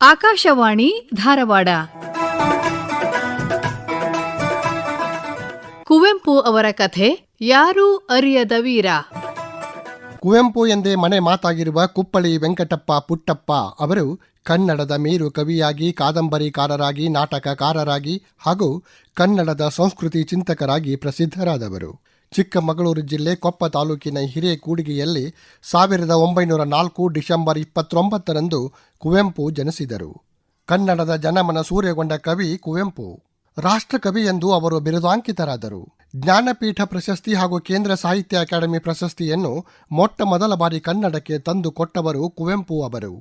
ಆಕಾಶವಾಣಿ ಧಾರವಾಡ. ಕುವೆಂಪು ಅವರ ಕಥೆ, ಯಾರೂ ಅರಿಯದ ವೀರ. ಕುವೆಂಪು ಎಂದೇ ಮನೆ ಮಾತಾಗಿರುವ ಕುಪ್ಪಳಿ ವೆಂಕಟಪ್ಪ ಪುಟ್ಟಪ್ಪ ಅವರು ಕನ್ನಡದ ಮೇರು ಕವಿಯಾಗಿ, ಕಾದಂಬರಿಕಾರರಾಗಿ, ನಾಟಕಕಾರರಾಗಿ ಹಾಗೂ ಕನ್ನಡದ ಸಂಸ್ಕೃತಿ ಚಿಂತಕರಾಗಿ ಪ್ರಸಿದ್ಧರಾದವರು. ಚಿಕ್ಕಮಗಳೂರು ಜಿಲ್ಲೆ ಕೊಪ್ಪ ತಾಲೂಕಿನ ಹಿರೇಕೂಡಿಗೆಯಲ್ಲಿ ಸಾವಿರದ ಒಂಬೈನೂರ ನಾಲ್ಕು ಡಿಸೆಂಬರ್ ಇಪ್ಪತ್ತೊಂಬತ್ತರಂದು ಕುವೆಂಪು ಜನಿಸಿದರು. ಕನ್ನಡದ ಜನಮನ ಸೂರ್ಯಗೊಂಡ ಕವಿ ಕುವೆಂಪು. ರಾಷ್ಟ್ರಕವಿ ಎಂದು ಅವರು ಬಿರುದಾಂಕಿತರಾದರು. ಜ್ಞಾನಪೀಠ ಪ್ರಶಸ್ತಿ ಹಾಗೂ ಕೇಂದ್ರ ಸಾಹಿತ್ಯ ಅಕಾಡೆಮಿ ಪ್ರಶಸ್ತಿಯನ್ನು ಮೊಟ್ಟ ಮೊದಲ ಬಾರಿ ಕನ್ನಡಕ್ಕೆ ತಂದು ಕೊಟ್ಟವರು ಕುವೆಂಪು ಅವರು.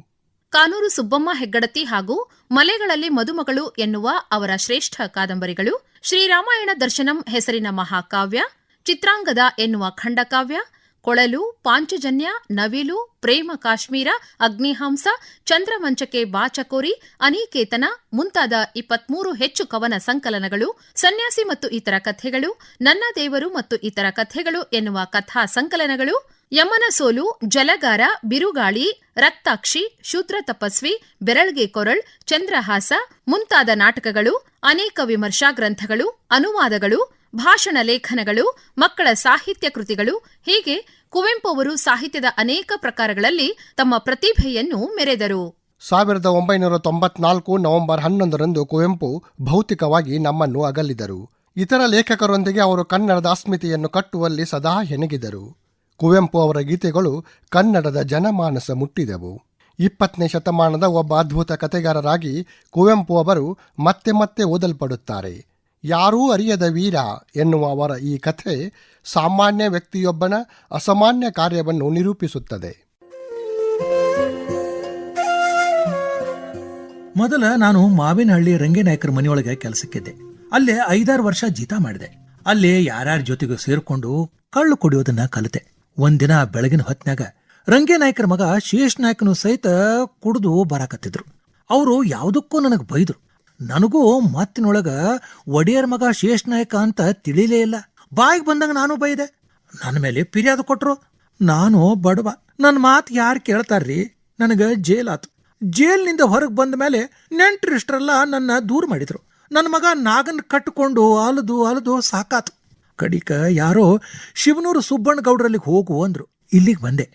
ಕಾನೂರು ಸುಬ್ಬಮ್ಮ ಹೆಗ್ಗಡತಿ ಹಾಗೂ ಮಲೆಗಳಲ್ಲಿ ಮದುಮಗಳು ಎನ್ನುವ ಅವರ ಶ್ರೇಷ್ಠ ಕಾದಂಬರಿಗಳು ಶ್ರೀರಾಮಾಯಣ ದರ್ಶನಂ ಹೆಸರಿನ ಮಹಾಕಾವ್ಯ ಚಿತ್ರಾಂಗದ ಎನ್ನುವ ಖಂಡಕಾವ್ಯ, ಕೊಳಲು, ಪಾಂಚಜನ್ಯ, ನವಿಲು, ಪ್ರೇಮ ಕಾಶ್ಮೀರ, ಅಗ್ನಿಹಾಂಸ ಚಂದ್ರಮಂಚಕೆ ಬಾಚಕೋರಿ, ಅನಿಕೇತನ ಮುಂತಾದ ಇಪ್ಪತ್ಮೂರು ಹೆಚ್ಚು ಕವನ ಸಂಕಲನಗಳು, ಸನ್ಯಾಸಿ ಮತ್ತು ಇತರ ಕಥೆಗಳು, ನನ್ನ ದೇವರು ಮತ್ತು ಇತರ ಕಥೆಗಳು ಎನ್ನುವ ಕಥಾ ಸಂಕಲನಗಳು, ಯಮನ ಸೋಲು, ಜಲಗಾರ, ಬಿರುಗಾಳಿ, ರಕ್ತಾಕ್ಷಿ, ಶೂದ್ರ ತಪಸ್ವಿ, ಬೆರಳ್ಗೆ ಕೊರಳ್, ಚಂದ್ರಹಾಸ ಮುಂತಾದ ನಾಟಕಗಳು, ಅನೇಕ ವಿಮರ್ಶಾ ಗ್ರಂಥಗಳು ಅನುವಾದಗಳು ಭಾಷಣ ಲೇಖನಗಳು, ಮಕ್ಕಳ ಸಾಹಿತ್ಯ ಕೃತಿಗಳು, ಹೀಗೆ ಕುವೆಂಪು ಅವರು ಸಾಹಿತ್ಯದ ಅನೇಕ ಪ್ರಕಾರಗಳಲ್ಲಿ ತಮ್ಮ ಪ್ರತಿಭೆಯನ್ನು ಮೆರೆದರು. ಸಾವಿರದ ಒಂಬೈನೂರ ತೊಂಬತ್ನಾಲ್ಕು ನವೆಂಬರ್ ಹನ್ನೊಂದರಂದು ಕುವೆಂಪು ಭೌತಿಕವಾಗಿ ನಮ್ಮನ್ನು ಅಗಲಿದರು. ಇತರ ಲೇಖಕರೊಂದಿಗೆ ಅವರು ಕನ್ನಡದ ಅಸ್ಮಿತೆಯನ್ನು ಕಟ್ಟುವಲ್ಲಿ ಸದಾ ಹೆಣಗಿದರು. ಕುವೆಂಪು ಅವರ ಗೀತೆಗಳು ಕನ್ನಡದ ಜನಮಾನಸ ಮುಟ್ಟಿದವು. ಇಪ್ಪತ್ತನೇ ಶತಮಾನದ ಒಬ್ಬ ಅದ್ಭುತ ಕತೆಗಾರರಾಗಿ ಕುವೆಂಪು ಅವರು ಮತ್ತೆ ಮತ್ತೆ ಓದಲ್ಪಡುತ್ತಾರೆ. ಯಾರೂ ಅರಿಯದ ವೀರ ಎನ್ನುವ ಅವರ ಈ ಕಥೆ ಸಾಮಾನ್ಯ ವ್ಯಕ್ತಿಯೊಬ್ಬನ ಅಸಾಮಾನ್ಯ ಕಾರ್ಯವನ್ನು ನಿರೂಪಿಸುತ್ತದೆ. ಮೊದಲ ನಾನು ಮಾವಿನಹಳ್ಳಿ ರಂಗನಾಯಕರ ಮನೆಯೊಳಗೆ ಕೆಲಸಕ್ಕಿದ್ದೆ. ಅಲ್ಲೇ ಐದಾರು ವರ್ಷ ಜೀತ ಮಾಡಿದೆ. ಅಲ್ಲಿ ಯಾರ್ಯಾರ ಜೊತೆಗೂ ಸೇರಿಕೊಂಡು ಕಳ್ಳು ಕುಡಿಯೋದನ್ನ ಕಲಿತೆ. ಒಂದಿನ ಬೆಳಗಿನ ಹೊತ್ನ್ಯಾಗ ರಂಗೇನಾಯಕರ ಮಗ ಶೇಷ್ ನಾಯಕನು ಸಹಿತ ಕುಡಿದು ಬರಾಕತ್ತಿದ್ರು. ಅವರು ಯಾವುದಕ್ಕೂ ನನಗೆ ಬೈದ್ರು. ನನಗೂ ಮತ್ತಿನೊಳಗ ಒಡೆಯರ್ ಮಗ ಶೇಷ್ ನಾಯಕ ಅಂತ ತಿಳಿಲೇ ಇಲ್ಲ. ಬಾಯಿಗೆ ಬಂದಂಗ ನಾನು ಬೈದೆ. ನನ್ನ ಮೇಲೆ ಫಿರ್ಯಾದು ಕೊಟ್ರು. ನಾನು ಬಡವ. ನನ್ನ ಮಾತು ಯಾರು ಕೇಳ್ತಾರ್ರಿ? ನನಗ ಜೇಲಾತು ಜೇಲ್ನಿಂದ ಹೊರಗೆ ಬಂದ ಮೇಲೆ ನೆಂಟರಿಷ್ಟರೆಲ್ಲ ನನ್ನ ದೂರ ಮಾಡಿದ್ರು. ನನ್ನ ಮಗ ನಾಗನ್ ಕಟ್ಟಿಕೊಂಡು ಅಲದು ಅಲದು ಸಾಕಾತು. ಕಡಿಕ ಯಾರೋ ಶಿವನೂರು ಸುಬ್ಬಣ್ಣ ಗೌಡ್ರಲ್ಲಿ ಹೋಗು ಅಂದ್ರು. ಇಲ್ಲಿಗೆ ಬಂದೆ.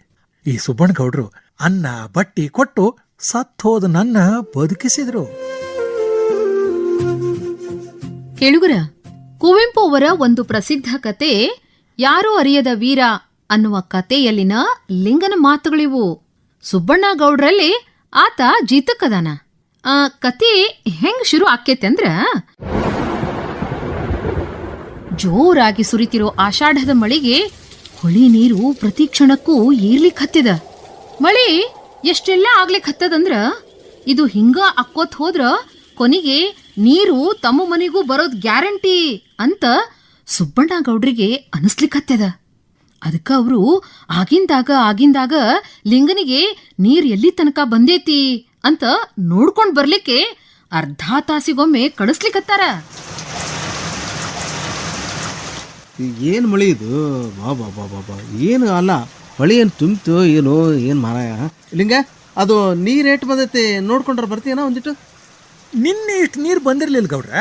ಈ ಸುಬ್ಬಣ್ಣ ಗೌಡ್ರು ಅನ್ನ ಬಟ್ಟಿ ಕೊಟ್ಟು ಸತ್ತೋದ ನನ್ನ ಬದುಕಿಸಿದ್ರು. ಕೇಳುಗರ, ಕುವೆಂಪು ಅವರ ಒಂದು ಪ್ರಸಿದ್ಧ ಕತೆ, ಯಾರೂ ಅರಿಯದ ವೀರ ಅನ್ನುವ ಕತೆಯಲ್ಲಿನ ಲಿಂಗನ ಮಾತುಗಳಿವು. ಸುಬ್ಬಣ್ಣ ಗೌಡ್ರಲ್ಲಿ ಆತ ಜೀತಕ್ಕದಾನ ಆ ಕತೆ ಹೆಂಗ್ ಶುರು ಆಕ್ಕೇತೆ ಅಂದ್ರ, ಜೋರಾಗಿ ಸುರಿತಿರೋ ಆಷಾಢದ ಮಳೆಗೆ ಹೊಳಿ ನೀರು ಪ್ರತಿ ಕ್ಷಣಕ್ಕೂ ಏರ್ಲಿಕ್ ಹತ್ತಿದ. ಮಳಿ ಎಷ್ಟೆಲ್ಲ ಆಗ್ಲಿಕ್ ಹತ್ತದಂದ್ರ, ಇದು ಹಿಂಗ ಅಕ್ಕೋತ್ ಹೋದ್ರ ಕೊನೆಗೆ ನೀರು ತಮ್ಮ ಮನೆಗೂ ಬರೋದ್ ಗ್ಯಾರಂಟಿ ಅಂತ ಸುಬ್ಬಣ್ಣ ಗೌಡ್ರಿಗೆ ಅನಿಸ್ಲಿಕ್ಕತ್ತದ. ಅದಕ್ಕೆ ಅವರು ಆಗಿಂದಾಗ ಆಗಿಂದಾಗ ಲಿಂಗನಿಗೆ ನೀರು ಎಲ್ಲಿ ತನಕ ಬಂದೇತಿ ಅಂತ ನೋಡ್ಕೊಂಡು ಬರ್ಲಿಕ್ಕೆ ಅರ್ಧ ತಾಸಿಗೊಮ್ಮೆ ಕಳಿಸ್ಲಿಕ್ಕತ್ತಾರ. ಏನು ಮಳಿ ಇದು? ಬಾ ಬಾ ಬಾ ಬಾ ಬಾ. ಏನು ಅಲ್ಲ, ಮಳಿ ಏನು ತುಂಬಿತು, ಏನು ಏನು ಮಾರಾಯ ಲಿಂಗ, ಅದು ನೀರು ಏಟ್ ಬಂದೈತಿ? ನೋಡ್ಕೊಂಡ್ರೆ ಬರ್ತೀಯನ ಒಂದಿಟ್ಟು? ನಿನ್ನೆ ಇಷ್ಟು ನೀರು ಬಂದಿರಲಿಲ್ಲ ಗೌಡ್ರ?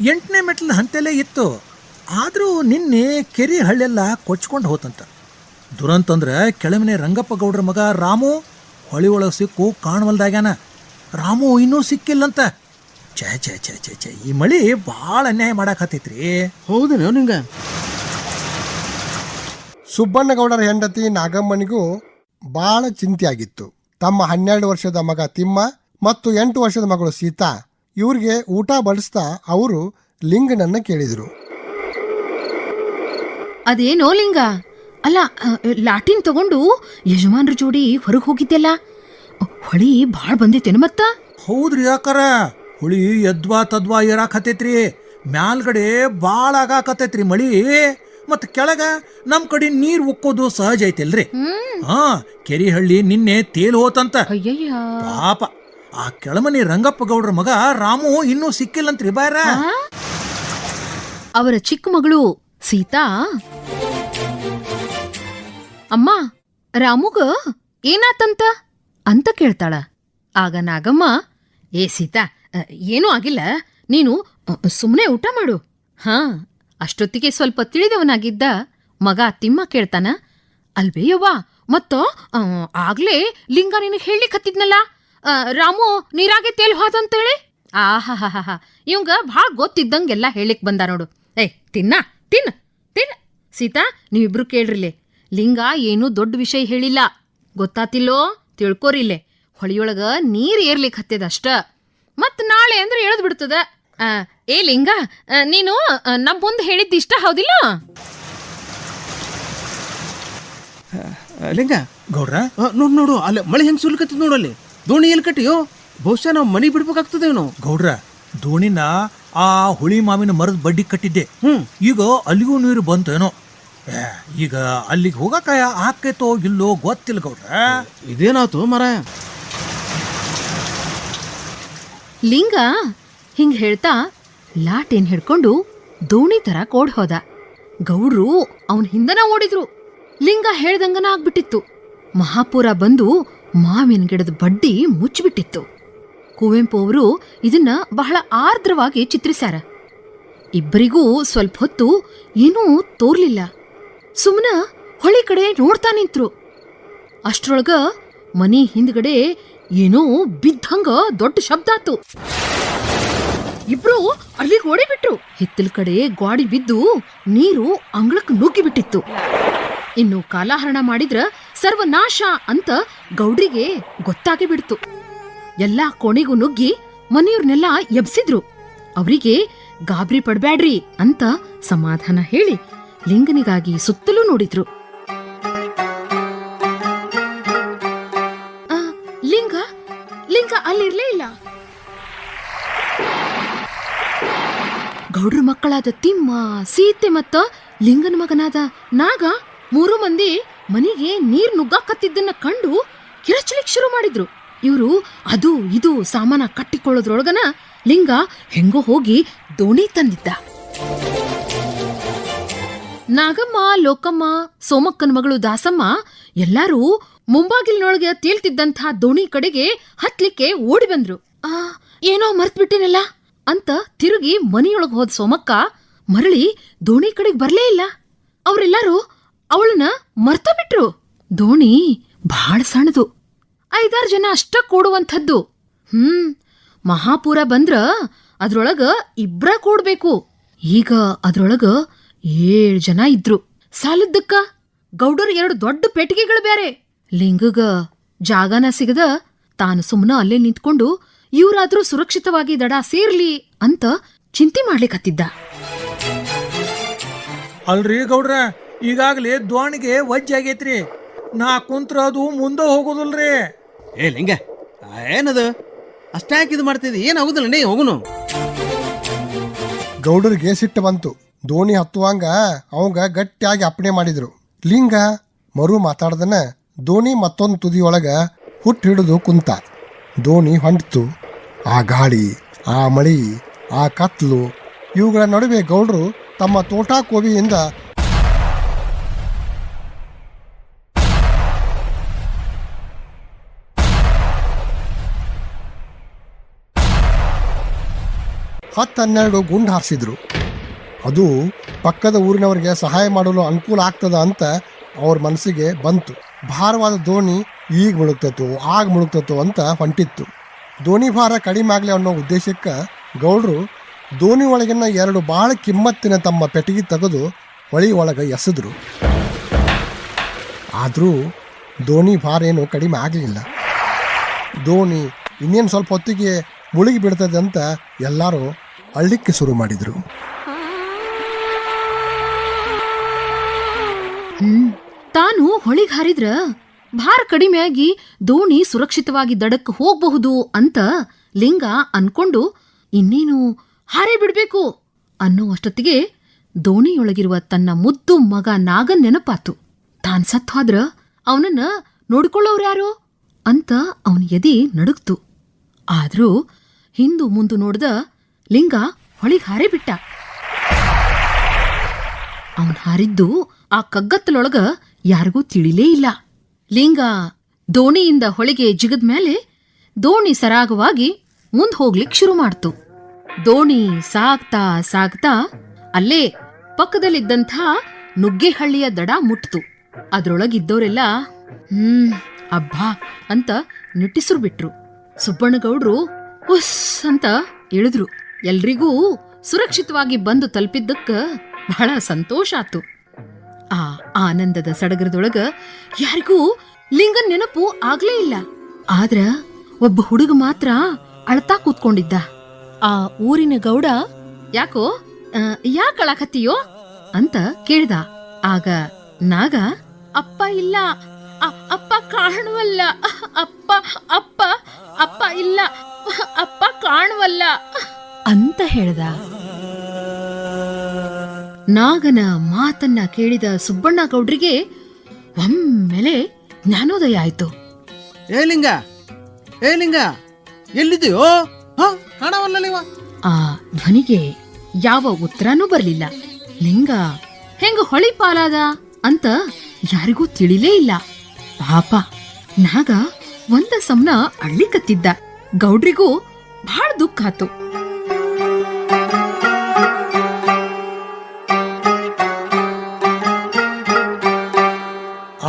ಎಂಟನೇ ಮೆಟ್ಲ ಹಂತೆಲ್ಲೇ ಇತ್ತು. ಆದರೂ ನಿನ್ನೆ ಕೆರೆ ಹಳ್ಳೆಲ್ಲ ಕೊಚ್ಕೊಂಡು ಹೋತಂತ. ದುರಂತಂದ್ರೆ ಕೆಳಮನೆ ರಂಗಪ್ಪ ಗೌಡ್ರ ಮಗ ರಾಮು ಹೊಳಿ ಒಳಗೆ ಸಿಕ್ಕು ಕಾಣವಲ್ದಾಗ್ಯಾನ. ರಾಮು ಇನ್ನೂ ಸಿಕ್ಕಿಲ್ಲಂತ. ಛೇ ಛೇ ಛೇ ಛೇ ಛೇ ಈ ಮಳಿ ಭಾಳ ಅನ್ಯಾಯ ಮಾಡಾಕತ್ತೈತ್ರಿ. ಹೌದೇನೋ ಸುಬ್ಬಣ್ಣ ಸುಬ್ಬಣ್ಣಗೌಡರ ಹೆಂಡತಿ ನಾಗಮ್ಮನಿಗೂ ಭಾಳ ಚಿಂತೆ ಆಗಿತ್ತು ತಮ್ಮ ಹನ್ನೆರಡು ವರ್ಷದ ಮಗ ತಿಮ್ಮ ಮತ್ತು ಎಂಟು ವರ್ಷದ ಮಗಳು ಸೀತಾ ಇವ್ರಿಗೆ ಊಟ ಬಡಿಸ್ತಾ ಅವರು ಲಿಂಗನನ್ನ ಕೇಳಿದರು. ಅದೇನೋ ಲಿಂಗ? ಅಲ್ಲ ಲಾಟಿನ್ ತಗೊಂಡು ಯಜಮಾನ್ರ ಜೋಡಿ ಹೊರಗೆ ಹೋಗಿದ್ದೆಲ್ಲ ಹೊಳಿ ಭಾಳ ಬಂದೈತೇನು ಮತ್ತ? ಹೌದ್ರಿ ಯಾಕಾರ ಹುಳಿ ಎದ್ವಾ ತದ್ವಾ ಏರಾಕತ್ತೈತ್ರಿ. ಮ್ಯಾಲ್ಗಡೆ ಭಾಳ ಆಗಾಕತ್ತೈತ್ರಿ ಮಳಿ. ಮತ್ ಕೆಳಗ ನಮ್ ಕಡೆ ನೀರ್ ಉಕ್ಕೋದು ಸಹಜ ಐತಿಲ್ರಿ. ಹಾ ಕೆರಿಹಳ್ಳಿ ನಿನ್ನೆ ತೇಲ್ ಹೋತಂತ. ಅಯ್ಯಯ್ಯ. ಪಾಪ. ಆ ಕೆಳಮನಿ ರಂಗಪ್ಪ ಗೌಡ್ರ ಮಗ ರಾಮು ಇನ್ನೂ ಸಿಕ್ಕಿಲ್ಲಂತ್ರಿ ಬಾರ. ಅವರ ಚಿಕ್ಕ ಮಗಳು ಸೀತಾ? ಅಮ್ಮ ರಾಮುಗ ಏನಾತಂತ? ಅಂತ ಕೇಳ್ತಾಳ. ಆಗ ನಾಗಮ್ಮ ಏ ಸೀತಾ ಏನೂ ಆಗಿಲ್ಲ. ನೀನು ಸುಮ್ಮನೆ ಊಟ ಮಾಡು. ಹಾ ಅಷ್ಟೊತ್ತಿಗೆ ಸ್ವಲ್ಪ ತಿಳಿದವನಾಗಿದ್ದ ಮಗ ತಿಮ್ಮ ಕೇಳ್ತಾನ. ಅಲ್ವೇ ಯವ್ವ ಮತ್ತ ಆಗ್ಲೇ ಲಿಂಗ ನಿನಗೆ ಹೇಳಿಕ್ ಹತ್ತಿದ್ನಲ್ಲ? ಆ, ರಾಮು ನೀರಾಗೆ ತೇಲ್ ಹೋದಂತೇಳಿ? ಆಹಾಹಾಹಾ ಇವಂಗ ಭಾಳ ಗೊತ್ತಿದ್ದಂಗೆಲ್ಲ ಹೇಳಿಕ್ ಬಂದ ನೋಡು. ಏಯ್ ತಿನ್ನ ತಿನ್ನ ತಿನ್ನ. ಸೀತಾ ನೀವಿಬ್ರು ಕೇಳ್ರಿಲೆ ಲಿಂಗ ಏನೂ ದೊಡ್ಡ ವಿಷಯ ಹೇಳಿಲ್ಲ. ಗೊತ್ತಾತಿಲ್ಲೋ ತಿಳ್ಕೊರಿಲೆ ಹೊಳಿಯೊಳಗ ನೀರು ಏರ್ಲಿಕ್ಕೆ ಹತ್ತದ ಅಷ್ಟ. ಮತ್ ನಾಳೆ ಅಂದ್ರೆ ಹೇಳದ್ ಬಿಡ್ತದ. ಆ, ಏ ಲಿಂಗ ನೀನು ನಮ್ ಮುಂದೆ ಹೇಳಿದ್ದು ಇಷ್ಟ ಹೌದಿಲ್ಲ? ಲಿಂಗ. ಗೌಡ್ರ? ನೋಡ್ ನೋಡು ಅಲ್ಲಿ ಮಳೆ ಹೆಂಗ್ ಸುಲ್ಕತ್ತಿದ್ ನೋಡಲ್ಲಿ ಅಲ್ಲಿ? ದೋಣಿ ಎಲ್ಲಿ ಕಟ್ಟಿಯೋ? ಬಹುಶಃ ನಾವು ಮನೆ ಬಿಡ್ಬೇಕಾಗ್ತದೇವ್ ನಾವು ಗೌಡ್ರ ದೋಣಿನ ಆ ಹುಳಿ ಮಾವಿನ ಮರದ ಬಡ್ಡಿ ಕಟ್ಟಿದ್ದೆ. ಹ್ಮ್. ಈಗ ಅಲ್ಲಿಗೂ ನೀರು ಬಂತೇನೋ ಏ, ಈಗ ಅಲ್ಲಿಗೆ ಹೋಗಕ ಆಕೈತೋ ಇಲ್ಲೋ ಗೊತ್ತಿಲ್ಲ ಗೌಡ್ರ. ಇದೇನಾತು ಮರ ಲಿಂಗ ಹಿಂಗ್ ಹೇಳ್ತಾ ಲಾಟೇನ್ ಹಿಡ್ಕೊಂಡು ದೋಣಿ ತರ ಕೋಡ್ ಹೋದ. ಗೌಡ್ರು ಅವನ್ ಹಿಂದನ ಓಡಿದ್ರು. ಲಿಂಗ ಹೇಳ್ದಂಗನ ಆಗ್ಬಿಟ್ಟಿತ್ತು. ಮಹಾಪುರ ಬಂದು ಮಾವಿನ ಗಿಡದ ಬಡ್ಡಿ ಮುಚ್ಚಿಬಿಟ್ಟಿತ್ತು. ಕುವೆಂಪು ಅವರು ಇದನ್ನ ಬಹಳ ಆರ್ದ್ರವಾಗಿ ಚಿತ್ರಿಸ್ಯಾರ. ಇಬ್ಬರಿಗೂ ಸ್ವಲ್ಪ ಹೊತ್ತು ಏನೂ ತೋರ್ಲಿಲ್ಲ. ಸುಮ್ಮನ ಹೊಳಿ ಕಡೆ ನೋಡ್ತಾ ನಿಂತ್ರು. ಅಷ್ಟರೊಳಗ ಮನಿ ಹಿಂದ್ಗಡೆ ಏನೋ ಬಿದ್ದಂಗ ದೊಡ್ಡ ಶಬ್ದ ಆತು ಇಬ್ರು ಅಲ್ಲಿಗೆ ಓಡಿಬಿಟ್ರು. ಹಿತ್ತಲ ಕಡೆ ಗಾಡಿ ಬಿದ್ದು ನೀರು ಅಂಗಳಕ್ಕೆ ನುಗ್ಗಿ ಬಿಟ್ಟಿತ್ತು ಇನ್ನು ಕಾಲಹರಣ ಮಾಡಿದ್ರ ಸರ್ವನಾಶ ಅಂತ ಗೌಡ್ರಿಗೆ ಗೊತ್ತಾಗಿ ಬಿಡ್ತು. ಎಲ್ಲಾ ಕೋಣೆಗೂ ನುಗ್ಗಿ ಮನೆಯವ್ರನ್ನೆಲ್ಲ ಎಬ್ಸಿದ್ರು. ಅವರಿಗೆ, ಗಾಬ್ರಿ ಪಡ್ಬ್ಯಾಡ್ರಿ ಅಂತ ಸಮಾಧಾನ ಹೇಳಿ ಲಿಂಗನಿಗಾಗಿ ಸುತ್ತಲೂ ನೋಡಿದ್ರು. ಲಿಂಗ ಲಿಂಗ ಅಲ್ಲಿರ್ಲೇ ಇಲ್ಲ. ಗೌಡ್ರ ಮಕ್ಕಳಾದ ತಿಮ್ಮ, ಸೀತೆ ಮತ್ತ ಲಿಂಗನ ಮಗನಾದ ನಾಗ ಮೂರು ಮಂದಿ ಮನೆಗೆ ನೀರ್ ನುಗ್ಗಾಕತ್ತಿದ್ದನ್ನ ಕಂಡು ಕಿರಚಲಿಕ್ ಶುರು ಮಾಡಿದ್ರು. ಇವರು ಅದು ಇದು ಸಾಮಾನ ಕಟ್ಟಿಕೊಳ್ಳೋದ್ರೊಳಗನ ಲಿಂಗ ಹೆಂಗೋ ಹೋಗಿ ದೋಣಿ ತಂದಿದ್ದ. ನಾಗಮ್ಮ, ಲೋಕಮ್ಮ, ಸೋಮಕ್ಕನ ಮಗಳು ದಾಸಮ್ಮ ಎಲ್ಲಾರೂ ಮುಂಬಾಗಿಲಿನೊಳಗೆ ತೇಲ್ತಿದ್ದಂಥ ದೋಣಿ ಕಡೆಗೆ ಹತ್ಲಿಕ್ಕೆ ಓಡಿ ಬಂದ್ರು. ಆ, ಏನೋ ಮರ್ತ್ಬಿಟ್ಟಿನಲ್ಲ ಅಂತ ತಿರುಗಿ ಮನೆಯೊಳಗೆ ಹೋದ ಸೋಮಕ್ಕ ಮರಳಿ ದೋಣಿ ಕಡೆಗೆ ಬರ್ಲೇ ಇಲ್ಲ. ಅವರೆಲ್ಲರೂ ಅವಳನ್ನ ಮರ್ತ ಬಿಟ್ರು ದೋಣಿ ಬಹಳ ಸಣ್ಣದು. ಐದಾರು ಜನ ಅಷ್ಟ ಕೂಡುವಂಥದ್ದು. ಹ್ಮ್, ಮಹಾಪೂರ ಬಂದ್ರ ಅದ್ರೊಳಗ ಇಬ್ರ ಕೂಡ್ಬೇಕು. ಈಗ ಅದ್ರೊಳಗ ಏಳ್ ಜನ ಇದ್ರು. ಸಾಲದ್ದಕ್ಕ ಗೌಡರ್ ಎರಡು ದೊಡ್ಡ ಪೆಟ್ಟಿಗೆಗಳು ಬೇರೆ ಲಿಂಗಗ ಜಾಗನ ಸಿಗದ ತಾನು ಸುಮ್ಮನ ಅಲ್ಲೇ ನಿಂತ್ಕೊಂಡು ಇವರಾದ್ರೂ ಸುರಕ್ಷಿತವಾಗಿ ದಡ ಸೇರ್ಲಿ ಅಂತ ಚಿಂತೆ ಮಾಡ್ಲಿಕತ್ತಿದ್ದ. ಅಲ್ರಿ ಗೌಡ್ರ ಈಗಾಗಲೇ ದೋಣಿಗೆ ವಜ್ಜೆ ಆಗೈತ್ರಿ ನಾ ಕುಂತ್ರ ಅದು ಮುಂದೆ ಹೋಗೋದಿಲ್ರಿ. ಏ ಲಿಂಗ ಏನದು? ಅಷ್ಟ್ಯಾಕೆ ಇದು ಮಾಡ್ತಿದ್ದಿ ಏನಾಗುದಿಲ್ಲ ನೀ ಹೋಗುನು. ಗೌಡರಿಗೆ ಸಿಟ್ಟು ಬಂತು. ದೋಣಿ ಹತ್ತುವಂಗ ಅವಂಗ ಗಟ್ಟಿಯಾಗಿ ಅಪ್ಪಣೆ ಮಾಡಿದ್ರು. ಲಿಂಗ ಮರು ಮಾತಾಡ್ದನ ದೋಣಿ ಮತ್ತೊಂದು ತುದಿಯೊಳಗ ಹುಟ್ಟು ಹಿಡಿದು ಕುಂತ. ದೋಣಿ ಹೊಂಟಿತು. ಆ ಗಾಳಿ ಆ ಮಳಿ ಆ ಕತ್ಲು ಇವುಗಳ ನಡುವೆ ಗೌಡರು ತಮ್ಮ ತೋಟ ಕೋವಿಯಿಂದ ಹತ್ತು ಹನ್ನೆರಡು ಗುಂಡು ಹಾರಿಸಿದ್ರು ಅದು ಪಕ್ಕದ ಊರಿನವರಿಗೆ ಸಹಾಯ ಮಾಡಲು ಅನುಕೂಲ ಆಗ್ತದ ಅಂತ ಅವ್ರ ಮನಸ್ಸಿಗೆ ಬಂತು. ಭಾರವಾದ ದೋಣಿ ಈಗ ಮುಳುಗ್ತತ್ತು, ಆಗ ಮುಳುಗ್ತತ್ತು ಅಂತ ಹೊಂಟಿತ್ತು. ದೋಣಿ ಭಾರ ಕಡಿಮೆ ಆಗಲಿ ಅನ್ನೋ ಉದ್ದೇಶಕ್ಕೆ ಗೌಡ್ರು ದೋಣಿ ಒಳಗಿನ ಎರಡು ಭಾಳ ಕಿಮ್ಮತ್ತಿನ ತಮ್ಮ ಪೆಟ್ಟಿಗೆ ತೆಗೆದು ಹೊಳಿ ಒಳಗೆ ಎಸೆದ್ರು. ಆದರೂ ದೋಣಿ ಭಾರ ಏನು ಕಡಿಮೆ ಆಗಲಿಲ್ಲ. ದೋಣಿ ಇನ್ನೇನು ಸ್ವಲ್ಪ ಹೊತ್ತಿಗೆ ಮುಳುಗಿ ಬಿಡ್ತದೆ ಅಂತ ಎಲ್ಲರೂ ಅಳ್ಳಿಕ್ಕೆ ಶುರು ಮಾಡಿದರು. ತಾನು ಹೊಳಿಗ್ ಹಾರಿದ್ರ ಭಾರ ಕಡಿಮೆಯಾಗಿ ದೋಣಿ ಸುರಕ್ಷಿತವಾಗಿ ದಡಕ್ಕೆ ಹೋಗಬಹುದು ಅಂತ ಲಿಂಗ ಅನ್ಕೊಂಡು ಇನ್ನೇನು ಹಾರೇ ಬಿಡಬೇಕು ಅನ್ನೋ ಅಷ್ಟೊತ್ತಿಗೆ ದೋಣಿಯೊಳಗಿರುವ ತನ್ನ ಮುದ್ದು ಮಗ ನಾಗನ್ ನೆನಪಾತು. ತಾನ್ ಸತ್ ಅವನನ್ನ ನೋಡ್ಕೊಳ್ಳೋರ್ಯಾರೋ ಅಂತ ಅವನ ಎದೆ ನಡುಗ್ತು. ಆದ್ರೂ ಹಿಂದು ಮುಂದು ನೋಡ್ದ ಲಿಂಗ ಹೊಳಿಗೆ ಹಾರಿಬಿಟ್ಟ ಅವನ್ ಹಾರಿದ್ದು ಆ ಕಗ್ಗತ್ತಲೊಳಗ ಯಾರಿಗೂ ತಿಳಿಲೇ ಇಲ್ಲ. ಲಿಂಗ ದೋಣಿಯಿಂದ ಹೊಳಿಗೆ ಜಿಗದ ಮೇಲೆ ದೋಣಿ ಸರಾಗವಾಗಿ ಮುಂದ್ ಹೋಗ್ಲಿಕ್ ಶುರು ಮಾಡ್ತು. ದೋಣಿ ಸಾಗ್ತಾ ಸಾಗ್ತಾ ಅಲ್ಲೇ ಪಕ್ಕದಲ್ಲಿದ್ದಂಥ ನುಗ್ಗೆಹಳ್ಳಿಯ ದಡ ಮುಟ್ತು. ಅದ್ರೊಳಗಿದ್ದವರೆಲ್ಲ ಹ್ಮ್, ಅಬ್ಬಾ ಅಂತ ನಿಟ್ಟಿಸ್ರು ಬಿಟ್ರು. ಸುಬ್ಬಣ್ಣಗೌಡ್ರು ಉಸ್ ಅಂತ ಇಳಿದ್ರು ಎಲ್ರಿಗೂ ಸುರಕ್ಷಿತವಾಗಿ ಬಂದು ತಲುಪಿದ್ದಕ್ಕ ಬಹಳ ಸಂತೋಷ ಆತು ಆ ಆನಂದದ ಸಡಗರದೊಳಗ ಯಾರಿಗೂ ಲಿಂಗ ನೆನಪು ಆಗ್ಲೇ ಇಲ್ಲ. ಆದ್ರ ಒಬ್ಬ ಹುಡುಗ ಮಾತ್ರ ಅಳ್ತಾ ಕೂತ್ಕೊಂಡಿದ್ದ. ಆ ಊರಿನ ಗೌಡ, ಯಾಕೋ ಯಾಕೆ ಅಳಕತ್ತೀಯೋ? ಅಂತ ಕೇಳ್ದ. ಆಗ ನಾಗ, ಅಪ್ಪ ಇಲ್ಲ ಅಪ್ಪ ಕಾಣುವಲ್ಲ, ಅಪ್ಪ ಅಪ್ಪ ಅಪ್ಪ ಇಲ್ಲ, ಅಪ್ಪ ಕಾಣುವಲ್ಲ. ಅಂತ ಹೇಳ್ದ. ನಾಗನ ಮಾತನ್ನ ಕೇಳಿದ ಸುಬ್ಬಣ್ಣ ಗೌಡ್ರಿಗೆ ಒಮ್ಮೆಲೆ ಜ್ಞಾನೋದಯ ಆಯ್ತು. ಏ ಲಿಂಗ ಏ ಲಿಂಗ ಎಲ್ಲಿದೆಯೋ ಆ ಧ್ವನಿಗೆ ಯಾವ ಉತ್ತರನೂ ಬರಲಿಲ್ಲ. ಲಿಂಗ ಹೆಂಗ ಹೊಳಿ ಪಾಲಾದ ಅಂತ ಯಾರಿಗೂ ತಿಳಿಲೇ ಇಲ್ಲ. ಪಾಪ ನಾಗ ಒಂದ ಸಮನ ಅಳ್ಳಿಕತ್ತಿದ್ದ ಗೌಡ್ರಿಗೂ ಬಹಳ ದುಃಖ ಆತು.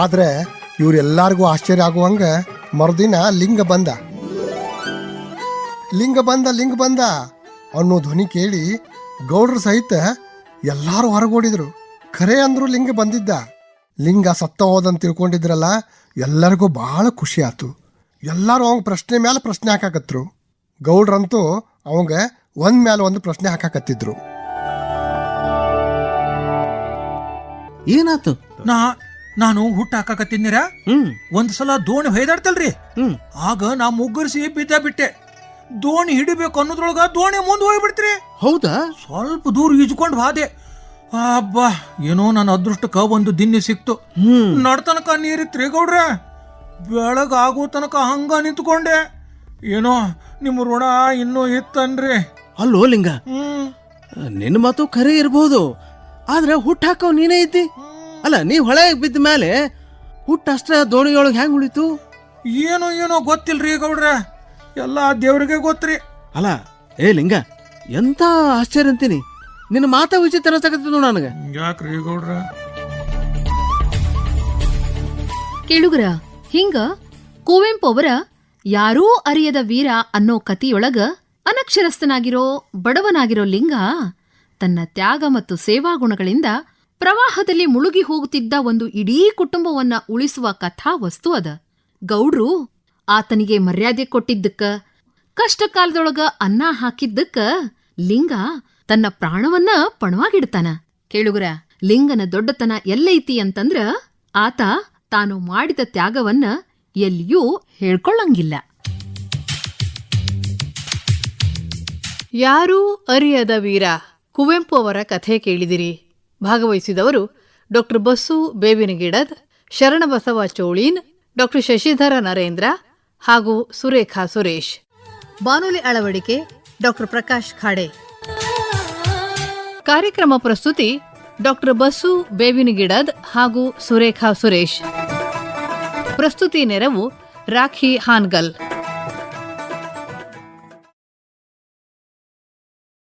ಆದ್ರೆ ಇವ್ರೆಲ್ಲಾರ್ಗೂ ಆಶ್ಚರ್ಯ ಆಗುವಂಗ ಮರುದಿನ ಲಿಂಗ ಬಂದ. ಲಿಂಗ ಬಂದ ಲಿಂಗ ಬಂದ ಅನ್ನೋ ಧ್ವನಿ ಕೇಳಿ ಗೌಡ್ರ ಸಹಿತ ಎಲ್ಲಾರು ಹೊರಗೋಡಿದ್ರು. ಖರೆ ಅಂದ್ರು ಲಿಂಗ ಬಂದಿದ್ದ. ಲಿಂಗ ಸತ್ತ ಹೋದಂತ ತಿಳ್ಕೊಂಡಿದ್ರಲ್ಲ ಎಲ್ಲರಿಗೂ ಬಹಳ ಖುಷಿ ಆತು. ಎಲ್ಲರೂ ಅವಂಗ ಪ್ರಶ್ನೆ ಮೇಲೆ ಪ್ರಶ್ನೆ ಹಾಕಾಕತ್ರು. ಗೌಡ್ರಂತೂ ಅವಂಗ ಒಂದ್ ಮೇಲೆ ಒಂದು ಪ್ರಶ್ನೆ ಹಾಕಾಕತ್ತಿದ್ರು. ಏನಾತು? ನಾ ನಾನು ಹುಟ್ಟ ಹಾಕಾಕತ್ತಿದ್ದೀರ ಹ್ಮ್. ಒಂದ್ ಸಲ ದೋಣಿ ಹೊಯ್ದಾಡ್ತಲ್ರಿ. ಹ್ಮ್. ಆಗ ನಾ ಮುಗ್ಗರಿಸಿ ಬಿದ್ದ ಬಿಟ್ಟೆ. ದೋಣಿ ಹಿಡಿಬೇಕು ಅನ್ನೋದ್ರೊಳಗ ದೋಣಿ ಮುಂದೆ ಹೋಗ್ಬಿಡ್ತೀರಿ. ಹೌದಾ? ಸ್ವಲ್ಪ ದೂರ ಈಜ್ಕೊಂಡು ಬಾದೆ ಅಬ್ಬಾ ಏನೋ ನನ್ನ ಅದೃಷ್ಟಕ್ಕ ಒಂದು ದಿನ್ನಿ ಸಿಕ್ತು. ಹ್ಮ್. ನಡ್ತನಕ ನೀರಿತ್ರಿ ಗೌಡ್ರ. ಬೆಳಗ್ ಆಗೋ ತನಕ ಹಂಗ ನಿಂತ್ಕೊಂಡೆ. ಏನೋ ನಿಮ್ಮ ಋಣ ಇನ್ನೂ ಇತ್ತನ್ರಿ. ಅಲ್ಲೋ ಲಿಂಗ. ಹ್ಮ್. ನಿನ್ನ ಮಾತು ಖರೆ ಇರಬಹುದು ಆದ್ರೆ ಹುಟ್ಟಾಕವ್ ನೀನೇ ಇದ್ದಿ. ಅಲ್ಲ ನೀ ಹೊಳೆ ಬಿದ್ದ ಮೇಲೆ ಹುಟ್ಟ ಅಷ್ಟ ದೋಣಿಯೊಳಗೆ ಹೆಂಗ್ ಉಳಿತು? ಏನೋ ಏನೋ ಗೊತ್ತಿಲ್ರಿ ಗೌಡ್ರ. ಎಲ್ಲ ದೇವ್ರಿಗೆ ಗೊತ್ತ್ರಿ. ಅಲ್ಲ ಏ ಲಿಂಗ ಎಂತ ಆಶ್ಚರ್ಯ ಅಂತೀನಿ. ನಿನ್ನ ಮಾತ ವಿಚಿತ್ರ ಅನ್ಸಕತ್ತಿದ್ ನೋಡ ನನಗೆ. ಯಾಕ್ರಿ ಗೌಡ್ರ? ಕೇಳುಗರ ಹಿಂಗ? ಕುವೆಂಪು ಅವರ ಯಾರೂ ಅರಿಯದ ವೀರ ಅನ್ನೋ ಕತಿಯೊಳಗ ಅನಕ್ಷರಸ್ಥನಾಗಿರೋ ಬಡವನಾಗಿರೋ ಲಿಂಗ ತನ್ನ ತ್ಯಾಗ ಮತ್ತು ಸೇವಾ ಗುಣಗಳಿಂದ ಪ್ರವಾಹದಲ್ಲಿ ಮುಳುಗಿ ಹೋಗುತ್ತಿದ್ದ ಒಂದು ಇಡೀ ಕುಟುಂಬವನ್ನ ಉಳಿಸುವ ಕಥಾ ವಸ್ತು ಅದ. ಗೌಡ್ರು ಆತನಿಗೆ ಮರ್ಯಾದೆ ಕೊಟ್ಟಿದ್ದಕ್ಕ ಕಷ್ಟ ಕಾಲದೊಳಗ ಅನ್ನ ಹಾಕಿದ್ದಕ್ಕ ಲಿಂಗ ತನ್ನ ಪ್ರಾಣವನ್ನ ಪಣವಾಗಿಡ್ತಾನ. ಕೇಳುಗರ, ಲಿಂಗನ ದೊಡ್ಡತನ ಎಲ್ಲೈತಿ ಅಂತಂದ್ರ ಆತ ತಾನು ಮಾಡಿದ ತ್ಯಾಗವನ್ನ ಎಲ್ಲಿಯೂ ಹೇಳ್ಕೊಳ್ಳಂಗಿಲ್ಲ. ಯಾರೂ ಅರಿಯದ ವೀರ, ಕುವೆಂಪು ಅವರ ಕಥೆ ಕೇಳಿದಿರಿ. ಭಾಗವಹಿಸಿದವರು ಡಾಕ್ಟರ್ ಬಸ್ಸು ಬೇವಿನಗಿಡದ್ ಶರಣಬಸವ ಚೋಳೀನ್, ಡಾಕ್ಟರ್ ಶಶಿಧರ ನರೇಂದ್ರ ಹಾಗೂ ಸುರೇಖಾ ಸುರೇಶ್. ಬಾನುಲಿ ಅಳವಡಿಕೆ ಡಾಕ್ಟರ್ ಪ್ರಕಾಶ್ ಖಾಡೆ. ಕಾರ್ಯಕ್ರಮ ಪ್ರಸ್ತುತಿ ಡಾಕ್ಟರ್ ಬಸ್ಸು ಬೇವಿನಗಿಡದ್ ಹಾಗೂ ಸುರೇಖಾ ಸುರೇಶ್. ಪ್ರಸ್ತುತಿ ನೆರವು ರಾಖಿ ಹಾನ್ಗಲ್.